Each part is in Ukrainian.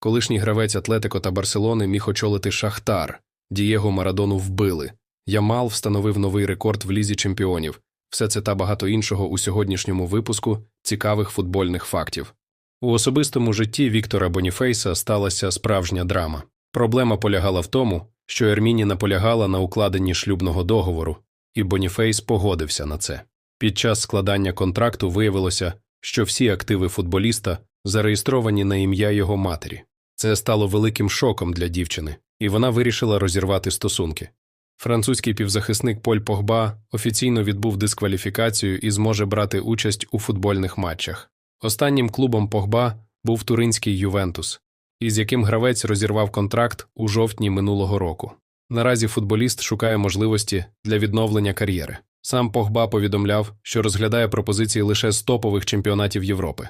Колишній гравець Атлетико та Барселони міг очолити Шахтар. Дієго Марадону вбили. Ямал встановив новий рекорд в лізі чемпіонів. Все це та багато іншого у сьогоднішньому випуску цікавих футбольних фактів. У особистому житті Віктора Боніфейса сталася справжня драма. Проблема полягала в тому, що Ерміні наполягала на укладенні шлюбного договору, і Боніфейс погодився на це. Під час складання контракту виявилося, що всі активи футболіста зареєстровані на ім'я його матері. Це стало великим шоком для дівчини, і вона вирішила розірвати стосунки. Французький півзахисник Поль Погба офіційно відбув дискваліфікацію і зможе брати участь у футбольних матчах. Останнім клубом Погба був туринський Ювентус, із яким гравець розірвав контракт у жовтні минулого року. Наразі футболіст шукає можливості для відновлення кар'єри. Сам Погба повідомляв, що розглядає пропозиції лише з топових чемпіонатів Європи.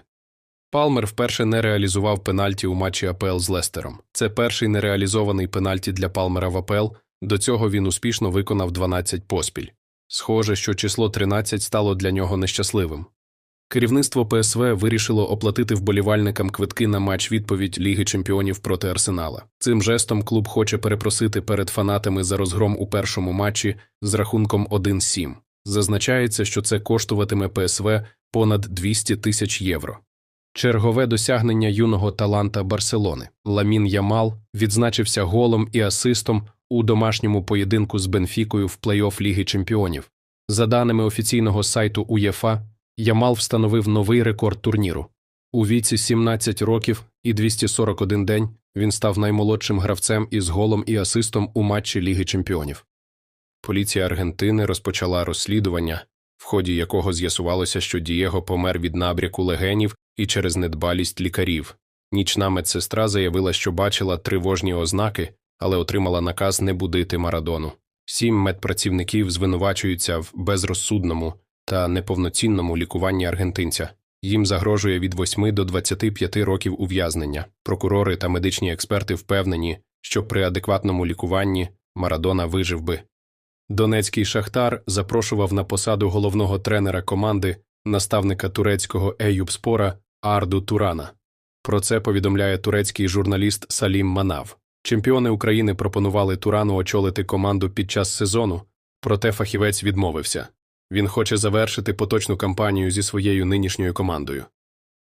Палмер вперше не реалізував пенальті у матчі АПЛ з Лестером. Це перший нереалізований пенальті для Палмера в АПЛ. До цього він успішно виконав 12 поспіль. Схоже, що число 13 стало для нього нещасливим. Керівництво ПСВ вирішило оплатити вболівальникам квитки на матч відповідь Ліги чемпіонів проти Арсенала. Цим жестом клуб хоче перепросити перед фанатами за розгром у першому матчі з рахунком 1-7. Зазначається, що це коштуватиме ПСВ понад 200 тисяч євро. Чергове досягнення юного таланта Барселони Ламін Ямал відзначився голом і асистом у домашньому поєдинку з Бенфікою в плей-офф Ліги чемпіонів. За даними офіційного сайту УЄФА, Ямал встановив новий рекорд турніру. У віці 17 років і 241 день він став наймолодшим гравцем із голом і асистом у матчі Ліги чемпіонів. Поліція Аргентини розпочала розслідування, в ході якого з'ясувалося, що Дієго помер від набряку легенів і через недбалість лікарів. Нічна медсестра заявила, що бачила тривожні ознаки, але отримала наказ не будити Марадону. Сім медпрацівників звинувачуються в безрозсудному та неповноцінному лікуванні аргентинця. Їм загрожує від 8 до 25 років ув'язнення. Прокурори та медичні експерти впевнені, що при адекватному лікуванні Марадона вижив би. Донецький Шахтар запрошував на посаду головного тренера команди наставника турецького Еюбспора Арду Турана. Про це повідомляє турецький журналіст Салім Манав. Чемпіони України пропонували Турану очолити команду під час сезону, проте фахівець відмовився. Він хоче завершити поточну кампанію зі своєю нинішньою командою.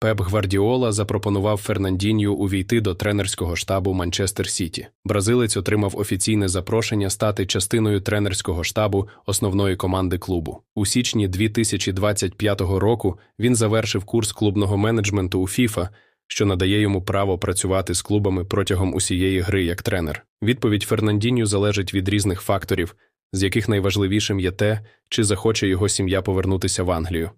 Пеп Гвардіола запропонував Фернандінью увійти до тренерського штабу Манчестер Сіті. Бразилець отримав офіційне запрошення стати частиною тренерського штабу основної команди клубу. У січні 2025 року він завершив курс клубного менеджменту у ФІФА, що надає йому право працювати з клубами протягом усієї гри як тренер. Відповідь Фернандінью залежить від різних факторів, з яких найважливішим є те, чи захоче його сім'я повернутися в Англію.